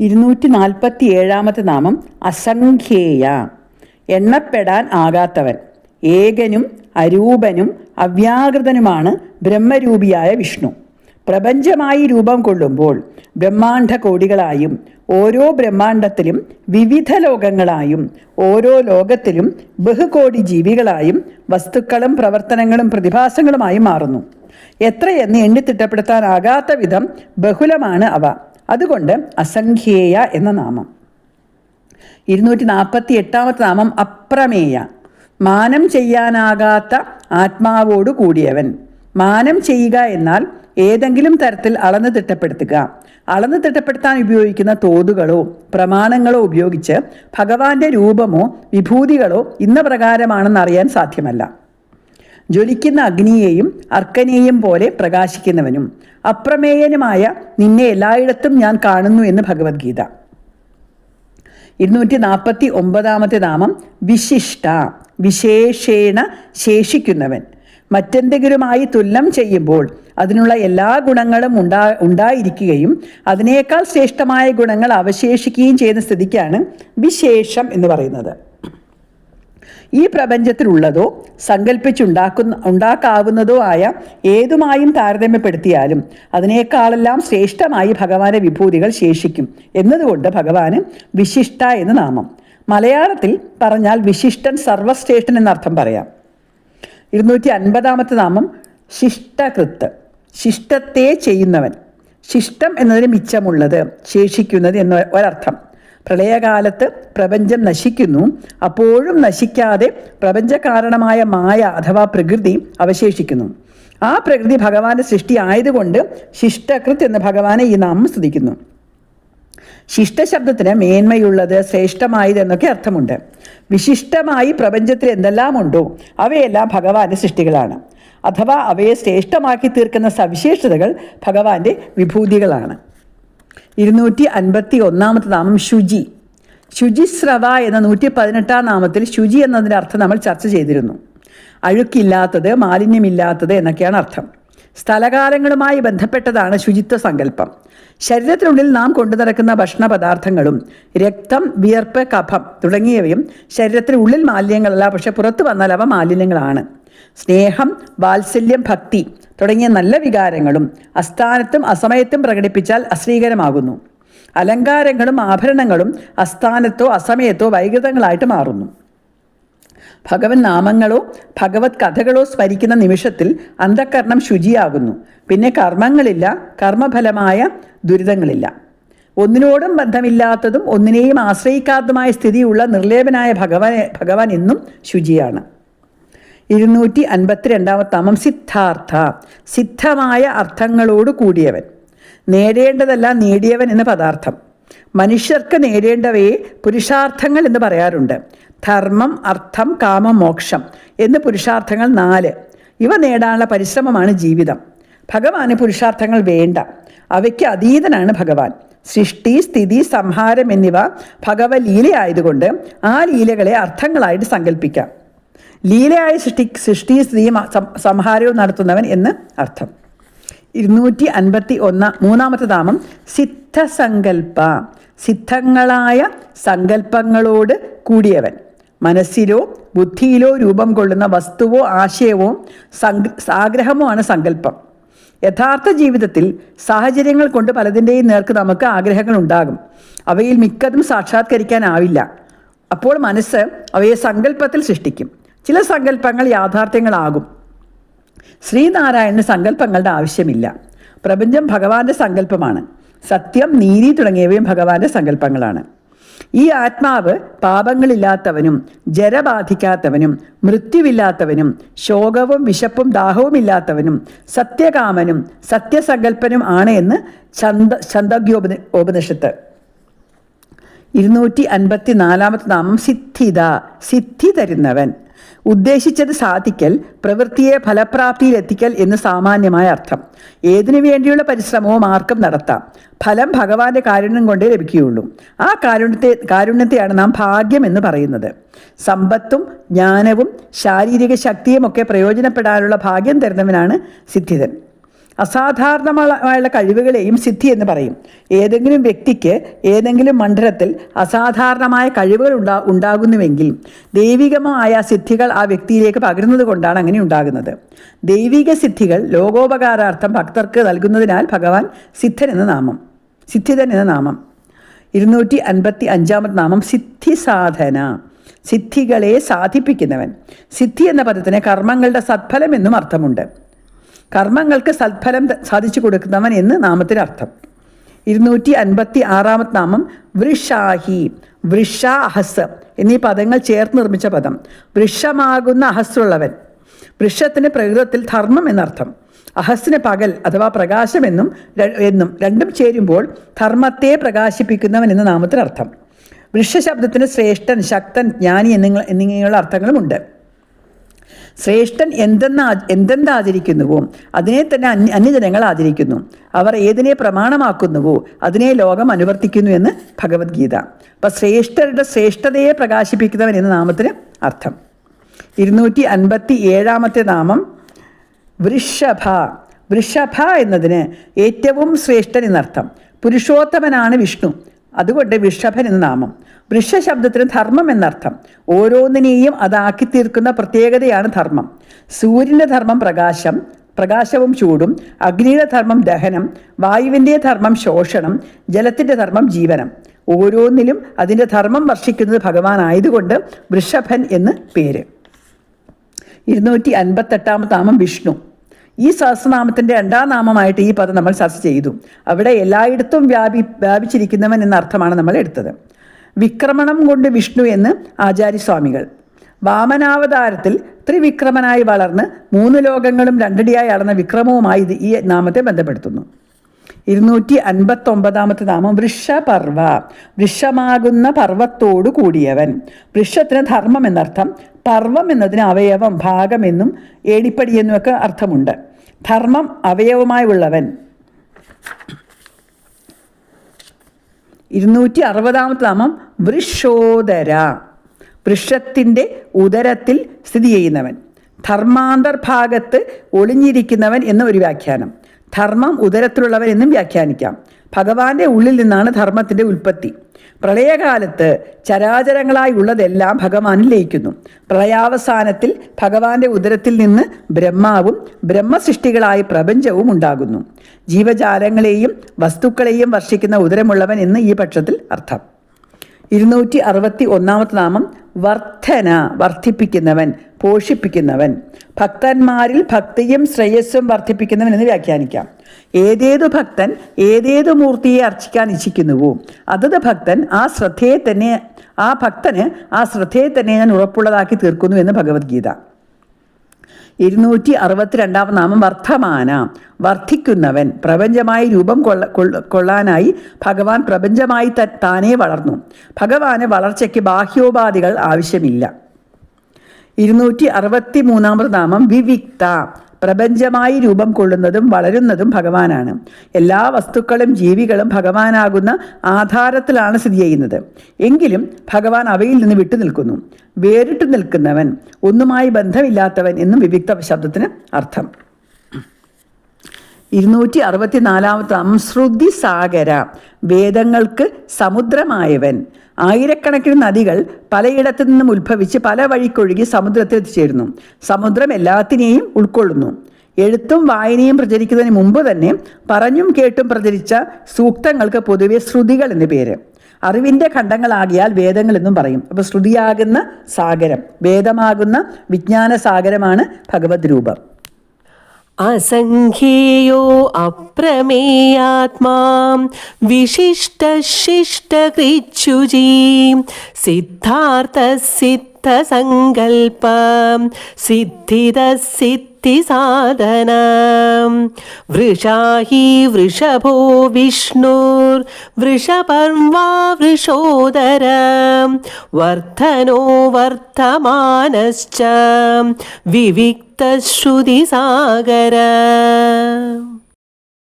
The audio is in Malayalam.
ഇരുന്നൂറ്റി നാൽപ്പത്തി ഏഴാമത്തെ നാമം അസംഖ്യേയ. എണ്ണപ്പെടാൻ ആകാത്തവൻ. ഏകനും അരൂപനും അവ്യാകൃതനുമാണ് ബ്രഹ്മരൂപിയായ വിഷ്ണു. പ്രപഞ്ചമായി രൂപം കൊള്ളുമ്പോൾ ബ്രഹ്മാണ്ഡ കോടികളായും ഓരോ ബ്രഹ്മാണ്ഡത്തിലും വിവിധ ലോകങ്ങളായും ഓരോ ലോകത്തിലും ബഹുകോടി ജീവികളായും വസ്തുക്കളും പ്രവർത്തനങ്ങളും പ്രതിഭാസങ്ങളുമായി മാറുന്നു. എത്രയെന്ന് എണ്ണിത്തിട്ടപ്പെടുത്താനാകാത്ത വിധം ബഹുലമാണ് അവ. അതുകൊണ്ട് അസംഖ്യേയ എന്ന നാമം. ഇരുന്നൂറ്റി നാൽപ്പത്തി എട്ടാമത്തെ നാമം അപ്രമേയ. മാനം ചെയ്യാനാകാത്ത ആത്മാവോട് കൂടിയവൻ. മാനം ചെയ്യുക എന്നാൽ ഏതെങ്കിലും തരത്തിൽ അളന്ന് തിട്ടപ്പെടുത്തുക. അളന്ന് തിട്ടപ്പെടുത്താൻ ഉപയോഗിക്കുന്ന തോതുകളോ പ്രമാണങ്ങളോ ഉപയോഗിച്ച് ഭഗവാന്റെ രൂപമോ വിഭൂതികളോ ഇന്ന പ്രകാരമാണെന്ന് അറിയാൻ സാധ്യമല്ല. ജ്വലിക്കുന്ന അഗ്നിയെയും അർക്കനെയും പോലെ പ്രകാശിക്കുന്നവനും. അപ്രമേയനുമായ നിന്നെ എല്ലായിടത്തും ഞാൻ കാണുന്നു എന്ന് ഭഗവത്ഗീത. ഇരുന്നൂറ്റി നാൽപ്പത്തി ഒമ്പതാമത്തെ നാമം വിശിഷ്ട വിശേഷേണ ശേഷിക്കുന്നവൻ. മറ്റെന്തെങ്കിലുമായി തുല്യം ചെയ്യുമ്പോൾ അതിനുള്ള എല്ലാ ഗുണങ്ങളും ഉണ്ടാ ഉണ്ടായിരിക്കുകയും അതിനേക്കാൾ ശ്രേഷ്ഠമായ ഗുണങ്ങൾ അവശേഷിക്കുകയും ചെയ്യുന്ന സ്ഥിതിക്കാണ് വിശേഷം എന്ന് പറയുന്നത്. ഈ പ്രപഞ്ചത്തിലുള്ളതോ സങ്കല്പിച്ചുണ്ടാക്കുന്ന ഉണ്ടാക്കാവുന്നതോ ആയ ഏതുമായും താരതമ്യപ്പെടുത്തിയാലും അതിനേക്കാളെല്ലാം ശ്രേഷ്ഠമായി ഭഗവാന്റെ വിഭൂതികൾ ശേഷിക്കും എന്നതുകൊണ്ട് ഭഗവാന് വിശിഷ്ട എന്ന് നാമം. മലയാളത്തിൽ പറഞ്ഞാൽ വിശിഷ്ടൻ സർവശ്രേഷ്ഠൻ എന്നർത്ഥം പറയാം. ഇരുന്നൂറ്റി അൻപതാമത്തെ നാമം ശിഷ്ടകൃത്ത്. ശിഷ്ടത്തെ ചെയ്യുന്നവൻ. ശിഷ്ടം എന്നതിന് മിച്ചമുള്ളത് ശേഷിക്കുന്നത് എന്ന ഒരർത്ഥം. പ്രളയകാലത്ത് പ്രപഞ്ചം നശിക്കുന്നു. അപ്പോഴും നശിക്കാതെ പ്രപഞ്ചകാരണമായ മായ അഥവാ പ്രകൃതി അവശേഷിക്കുന്നു. ആ പ്രകൃതി ഭഗവാന്റെ സൃഷ്ടി ആയതുകൊണ്ട് ശിഷ്ടകൃത് എന്ന് ഭഗവാനെ ഈ നാമം സ്തുതിക്കുന്നു. ശിഷ്ടശബ്ദത്തിന് മേന്മയുള്ളത് ശ്രേഷ്ഠമായത് എന്നൊക്കെ അർത്ഥമുണ്ട്. വിശിഷ്ടമായി പ്രപഞ്ചത്തിൽ എന്തെല്ലാം ഉണ്ടോ അവയെല്ലാം ഭഗവാന്റെ സൃഷ്ടികളാണ്. അഥവാ അവയെ ശ്രേഷ്ഠമാക്കി തീർക്കുന്ന സവിശേഷതകൾ ഭഗവാന്റെ വിഭൂതികളാണ്. ഇരുന്നൂറ്റി അൻപത്തി ഒന്നാമത്തെ നാമം ശുചി. ശുചിസ്രവ എന്ന നൂറ്റി പതിനെട്ടാം നാമത്തിൽ ശുചി എന്നതിന്റെ അർത്ഥം നമ്മൾ ചർച്ച ചെയ്തിരുന്നു. അഴുക്കില്ലാത്തത് മാലിന്യമില്ലാത്തത് എന്നൊക്കെയാണ് അർത്ഥം. സ്ഥലകാലങ്ങളുമായി ബന്ധപ്പെട്ടതാണ് ശുചിത്വ സങ്കല്പം. ശരീരത്തിനുള്ളിൽ നാം കൊണ്ടു നടക്കുന്ന ഭക്ഷണ പദാർത്ഥങ്ങളും രക്തം വിയർപ്പ് കഫം തുടങ്ങിയവയും ശരീരത്തിനുള്ളിൽ മാലിന്യങ്ങളല്ല പക്ഷെ പുറത്തു വന്നാൽ അവ മാലിന്യങ്ങളാണ്. സ്നേഹം വാത്സല്യം ഭക്തി തുടങ്ങിയ നല്ല വികാരങ്ങളും അസ്ഥാനത്തും അസമയത്തും പ്രകടിപ്പിച്ചാൽ അശ്രീകരമാകുന്നു അലങ്കാരങ്ങളും ആഭരണങ്ങളും അസ്ഥാനത്തോ അസമയത്തോ വൈകൃതങ്ങളായിട്ട് മാറുന്നു. ഭഗവൻ നാമങ്ങളോ ഭഗവത് കഥകളോ സ്മരിക്കുന്ന നിമിഷത്തിൽ അന്ധകരണം ശുചിയാകുന്നു. പിന്നെ കർമ്മങ്ങളില്ല കർമ്മഫലമായ ദുരിതങ്ങളില്ല. ഒന്നിനോടും ബന്ധമില്ലാത്തതും ഒന്നിനെയും ആശ്രയിക്കാത്തതുമായ സ്ഥിതിയുള്ള നിർലേപനായ ഭഗവാനെ ഭഗവാൻ എന്നും ശുചിയാണ്. ഇരുന്നൂറ്റി അൻപത്തിരണ്ടാമത്താമം സിദ്ധാർത്ഥ. സിദ്ധമായ അർത്ഥങ്ങളോട് കൂടിയവൻ. നേടേണ്ടതെല്ലാം നേടിയവൻ എന്ന പദാർത്ഥം. മനുഷ്യർക്ക് നേടേണ്ടവയെ പുരുഷാർത്ഥങ്ങൾ എന്ന് പറയാറുണ്ട്. ധർമ്മം അർത്ഥം കാമം മോക്ഷം എന്ന് പുരുഷാർത്ഥങ്ങൾ നാല്. ഇവ നേടാനുള്ള പരിശ്രമമാണ് ജീവിതം. ഭഗവാന് പുരുഷാർത്ഥങ്ങൾ വേണ്ട. അവയ്ക്ക് അതീതനാണ് ഭഗവാൻ. സൃഷ്ടി സ്ഥിതി സംഹാരം എന്നിവ ഭഗവത് ലീലയായതുകൊണ്ട് ആ ലീലകളെ അർത്ഥങ്ങളായിട്ട് സങ്കല്പിക്കാം. ലീലയായ സൃഷ്ടി സൃഷ്ടി സ്ഥിതിയും സംഹാരവും നടത്തുന്നവൻ എന്ന് അർത്ഥം. ഇരുന്നൂറ്റി അൻപത്തി ഒന്ന മൂന്നാമത്തെ താമം സിദ്ധസങ്കൽപ്പ. സിദ്ധങ്ങളായ സങ്കല്പങ്ങളോട് കൂടിയവൻ. മനസ്സിലോ ബുദ്ധിയിലോ രൂപം കൊള്ളുന്ന വസ്തുവോ ആശയവോ ആഗ്രഹമോ ആണ് സങ്കല്പം യഥാർത്ഥ ജീവിതത്തിൽ സാഹചര്യങ്ങൾ കൊണ്ട് പലതിന്റെയും നേർക്ക് നമുക്ക് ആഗ്രഹങ്ങൾ ഉണ്ടാകും. അവയിൽ മിക്കതും സാക്ഷാത്കരിക്കാനാവില്ല. അപ്പോൾ മനസ്സ് അവയെ സങ്കല്പത്തിൽ സൃഷ്ടിക്കും. ചില സങ്കല്പങ്ങൾ യാഥാർത്ഥ്യങ്ങളാകും. ശ്രീനാരായണന് സങ്കല്പങ്ങളുടെ ആവശ്യമില്ല. പ്രപഞ്ചം ഭഗവാന്റെ സങ്കല്പമാണ്. സത്യം നീതി തുടങ്ങിയവയും ഭഗവാന്റെ സങ്കല്പങ്ങളാണ്. ഈ ആത്മാവ് പാപങ്ങളില്ലാത്തവനും ജരബാധിക്കാത്തവനും മൃത്യുവില്ലാത്തവനും ശോകവും വിശപ്പും ദാഹവും ഇല്ലാത്തവനും സത്യകാമനും സത്യസങ്കല്പനും ആണ് എന്ന് ചന്ദ ചന്ദഗ്യോപനി ഉപനിഷത്ത്. ഇരുന്നൂറ്റി അൻപത്തി നാലാമത്തെ നാമം സിദ്ധിത സിദ്ധി തരുന്നവൻ. ഉദ്ദേശിച്ചത് സാധിക്കൽ പ്രവൃത്തിയെ ഫലപ്രാപ്തിയിൽ എത്തിക്കൽ എന്ന് സാമാന്യമായ അർത്ഥം. ഏതിനു വേണ്ടിയുള്ള പരിശ്രമവും ആർക്കും നടത്താം. ഫലം ഭഗവാന്റെ കാരുണ്യം കൊണ്ടേ ലഭിക്കുകയുള്ളൂ. ആ കാരുണ്യത്തെ കാരുണ്യത്തെയാണ് നാം ഭാഗ്യം എന്ന് പറയുന്നത്. സമ്പത്തും ജ്ഞാനവും ശാരീരിക ശക്തിയും ഒക്കെ പ്രയോജനപ്പെടാനുള്ള ഭാഗ്യം തരുന്നവനാണ് സിദ്ധിതൻ. അസാധാരണമായുള്ള കഴിവുകളെയും സിദ്ധി എന്ന് പറയും. ഏതെങ്കിലും വ്യക്തിക്ക് ഏതെങ്കിലും മണ്ഡലത്തിൽ അസാധാരണമായ കഴിവുകൾ ഉണ്ടാ ഉണ്ടാകുന്നുവെങ്കിൽ ദൈവികമായ സിദ്ധികൾ ആ വ്യക്തിയിലേക്ക് പകരുന്നത് കൊണ്ടാണ് അങ്ങനെ ഉണ്ടാകുന്നത്. ദൈവിക സിദ്ധികൾ ലോകോപകാരാർത്ഥം ഭക്തർക്ക് നൽകുന്നതിനാൽ ഭഗവാൻ സിദ്ധൻ എന്ന നാമം സിദ്ധിതൻ എന്ന നാമം. ഇരുന്നൂറ്റി അൻപത്തി അഞ്ചാമത് നാമം സിദ്ധി സാധന സിദ്ധികളെ സാധിപ്പിക്കുന്നവൻ. സിദ്ധി എന്ന പദത്തിന് കർമ്മങ്ങളുടെ സത്ഫലം എന്നും അർത്ഥമുണ്ട്. കർമ്മങ്ങൾക്ക് സത്ഫലം സാധിച്ചു കൊടുക്കുന്നവൻ എന്ന് നാമത്തിന് അർത്ഥം. ഇരുന്നൂറ്റി അൻപത്തി ആറാമത്തെ നാമം വൃഷാഹി വൃഷ അഹസ് എന്നീ പദങ്ങൾ ചേർത്ത് നിർമ്മിച്ച പദം. വൃഷമാകുന്ന അഹസ്സുള്ളവൻ. വൃഷത്തിന് പ്രകൃതത്തിൽ ധർമ്മം എന്നർത്ഥം. അഹസ്സിന് പകൽ അഥവാ പ്രകാശം എന്നും എന്നും രണ്ടും ചേരുമ്പോൾ ധർമ്മത്തെ പ്രകാശിപ്പിക്കുന്നവൻ എന്ന നാമത്തിനർത്ഥം വൃക്ഷശബ്ദത്തിന് ശ്രേഷ്ഠൻ ശക്തൻ ജ്ഞാനി എന്നിങ്ങ എന്നിങ്ങനെയുള്ള അർത്ഥങ്ങളുമുണ്ട് ശ്രേഷ്ഠൻ എന്തെന്ന് എന്തെന്ത് ആചരിക്കുന്നുവോ അതിനെ തന്നെ അന്യ അന്യജനങ്ങൾ ആചരിക്കുന്നു. അവർ ഏതിനെ പ്രമാണമാക്കുന്നുവോ അതിനെ ലോകം അനുവർത്തിക്കുന്നു എന്ന് ഭഗവത്ഗീത. അപ്പം ശ്രേഷ്ഠരുടെ ശ്രേഷ്ഠതയെ പ്രകാശിപ്പിക്കുന്നവൻ എന്ന നാമത്തിന് അർത്ഥം. ഇരുന്നൂറ്റി അൻപത്തി ഏഴാമത്തെ നാമം വൃഷഭ. വൃഷഭ എന്നതിന് ഏറ്റവും ശ്രേഷ്ഠൻ എന്നർത്ഥം. പുരുഷോത്തമനാണ് വിഷ്ണു. അതുകൊണ്ട് വൃഷഭൻ എന്ന നാമം. വൃഷ ശബ്ദത്തിന് ധർമ്മം എന്നർത്ഥം. ഓരോന്നിനെയും അതാക്കി തീർക്കുന്ന പ്രത്യേകതയാണ് ധർമ്മം. സൂര്യന്റെ ധർമ്മം പ്രകാശം പ്രകാശവും ചൂടും അഗ്നിയുടെ ധർമ്മം ദഹനം വായുവിന്റെ ധർമ്മം ശോഷണം ജലത്തിന്റെ ധർമ്മം ജീവനം. ഓരോന്നിലും അതിന്റെ ധർമ്മം വർഷിക്കുന്നത് ഭഗവാനായതുകൊണ്ട് വൃഷഭൻ എന്ന് പേര്. ഇരുന്നൂറ്റി അൻപത്തെട്ടാമത്തെ നാമം വിഷ്ണു. ഈ സഹസ്രനാമത്തിന്റെ രണ്ടാം നാമമായിട്ട് ഈ പദം നമ്മൾ ചർച്ച ചെയ്തു. അവിടെ എല്ലായിടത്തും വ്യാപി വ്യാപിച്ചിരിക്കുന്നവൻ എന്ന അർത്ഥമാണ് നമ്മൾ എടുത്തത്. വിക്രമണം കൊണ്ട് വിഷ്ണു എന്ന് ആചാര്യസ്വാമികൾ. വാമനാവതാരത്തിൽ ത്രിവിക്രമനായി വളർന്ന് മൂന്ന് ലോകങ്ങളും രണ്ടടിയായി അളന്ന വിക്രമവുമായി ഇത് ഈ നാമത്തെ ബന്ധപ്പെടുത്തുന്നു. ഇരുന്നൂറ്റി അൻപത്തൊമ്പതാമത്തെ നാമം വൃഷപർവ. വൃഷമാകുന്ന പർവത്തോടു കൂടിയവൻ. വൃഷത്തിന് ധർമ്മം എന്നർത്ഥം പർവം എന്നതിന് അവയവം ഭാഗമെന്നും എന്നും ഏടിപ്പടി എന്നുമൊക്കെ അർത്ഥമുണ്ട്. ധർമ്മം അവയവമായി ഉള്ളവൻ ഇരുന്നൂറ്റി അറുപതാമത്തെ നാമം വൃഷോദര. വൃക്ഷത്തിന്റെ ഉദരത്തിൽ സ്ഥിതി ചെയ്യുന്നവൻ. ധർമാന്തർഭാഗത്ത് ഒളിഞ്ഞിരിക്കുന്നവൻ എന്ന ഒരു വ്യാഖ്യാനം. ധർമ്മം ഉദരത്തിലുള്ളവൻ എന്നും വ്യാഖ്യാനിക്കാം. ഭഗവാന്റെ ഉള്ളിൽ നിന്നാണ് ധർമ്മത്തിന്റെ ഉൽപ്പത്തി. പ്രളയകാലത്ത് ചരാചരങ്ങളായി ഉള്ളതെല്ലാം ഭഗവാനിൽ ലയിക്കുന്നു. പ്രളയാവസാനത്തിൽ ഭഗവാന്റെ ഉദരത്തിൽ നിന്ന് ബ്രഹ്മാവും ബ്രഹ്മസൃഷ്ടികളായ പ്രപഞ്ചവും ഉണ്ടാകുന്നു. ജീവജാലങ്ങളെയും വസ്തുക്കളെയും വർഷിക്കുന്ന ഉദരമുള്ളവൻ എന്ന് ഈ പക്ഷത്തിൽ അർത്ഥം. ഇരുന്നൂറ്റി അറുപത്തി ഒന്നാമത്തെ നാമം വർധന വർദ്ധിപ്പിക്കുന്നവൻ പോഷിപ്പിക്കുന്നവൻ. ഭക്തന്മാരിൽ ഭക്തിയും ശ്രേയസ്സും വർദ്ധിപ്പിക്കുന്നവൻ എന്ന് വ്യാഖ്യാനിക്കാം. ഏതേതു ഭക്തൻ ഏതേതു മൂർത്തിയെ അർച്ചിക്കാൻ ഇച്ഛിക്കുന്നുവോ അതത് ഭക്തൻ ആ ശ്രദ്ധയെ തന്നെ ആ ഭക്തന് ആ ശ്രദ്ധയെ തന്നെ ഞാൻ ഉറപ്പുള്ളതാക്കി തീർക്കുന്നു എന്ന് ഭഗവത്ഗീത. ഇരുന്നൂറ്റി അറുപത്തിരണ്ടാം നാമം വർദ്ധമാന വർദ്ധിക്കുന്നവൻ പ്രപഞ്ചമായി രൂപം കൊള്ള കൊള്ള- കൊള്ളാനായി ഭഗവാൻ പ്രപഞ്ചമായി താനേ വളർന്നു. ഭഗവാന് വളർച്ചയ്ക്ക് ബാഹ്യോപാധികൾ ആവശ്യമില്ല. ഇരുന്നൂറ്റി അറുപത്തി മൂന്നാമത് നാമം വിവിക്ത പ്രപഞ്ചമായി രൂപം കൊള്ളുന്നതും വളരുന്നതും ഭഗവാനാണ്. എല്ലാ വസ്തുക്കളും ജീവികളും ഭഗവാനാകുന്ന ആധാരത്തിലാണ് സ്ഥിതി ചെയ്യുന്നത്. എങ്കിലും ഭഗവാൻ അവയിൽ നിന്ന് വിട്ടു നിൽക്കുന്നു. വേറിട്ടു നിൽക്കുന്നവൻ ഒന്നുമായി ബന്ധമില്ലാത്തവൻ എന്നും വിവിക്ത ശബ്ദത്തിന് അർത്ഥം. ഇരുന്നൂറ്റി അറുപത്തിനാലാമത്തെ നാമം ശ്രുതി സാഗര വേദങ്ങൾക്ക് സമുദ്രമായവൻ. ആയിരക്കണക്കിന് നദികൾ പലയിടത്തു നിന്നും ഉത്ഭവിച്ച് പല വഴിക്കൊഴുകി സമുദ്രത്തിൽ എത്തിച്ചേരുന്നു സമുദ്രം എല്ലാത്തിനെയും ഉൾക്കൊള്ളുന്നു. എഴുത്തും വായനയും പ്രചരിക്കുന്നതിന് മുമ്പ് തന്നെ പറഞ്ഞും കേട്ടും പ്രചരിച്ച സൂക്തങ്ങൾക്ക് പൊതുവെ ശ്രുതികൾ എന്ന് പേര്. അറിവിന്റെ ഖണ്ഡങ്ങളാകിയാൽ വേദങ്ങൾ എന്നും പറയും. അപ്പോൾ ശ്രുതിയാകുന്ന സാഗരം വേദമാകുന്ന വിജ്ഞാന സാഗരമാണ് ഭഗവത് രൂപം. അസംഖ്യേയോ അപ്രമേയാത്മാ വിശിഷ്ടശിഷ്ടകൃച്ചുജീ സിദ്ധാർത്ഥ സിദ്ധസങ്കൽപ സിദ്ധിത സിദ്ധ सिद्धिदसिद्धिसाधनं वृषा हि वृषभो विष्णुर्वृषपर्वा वृषोदर वर्धनो वर्धमानश्च विविक्तश्रुतिसागर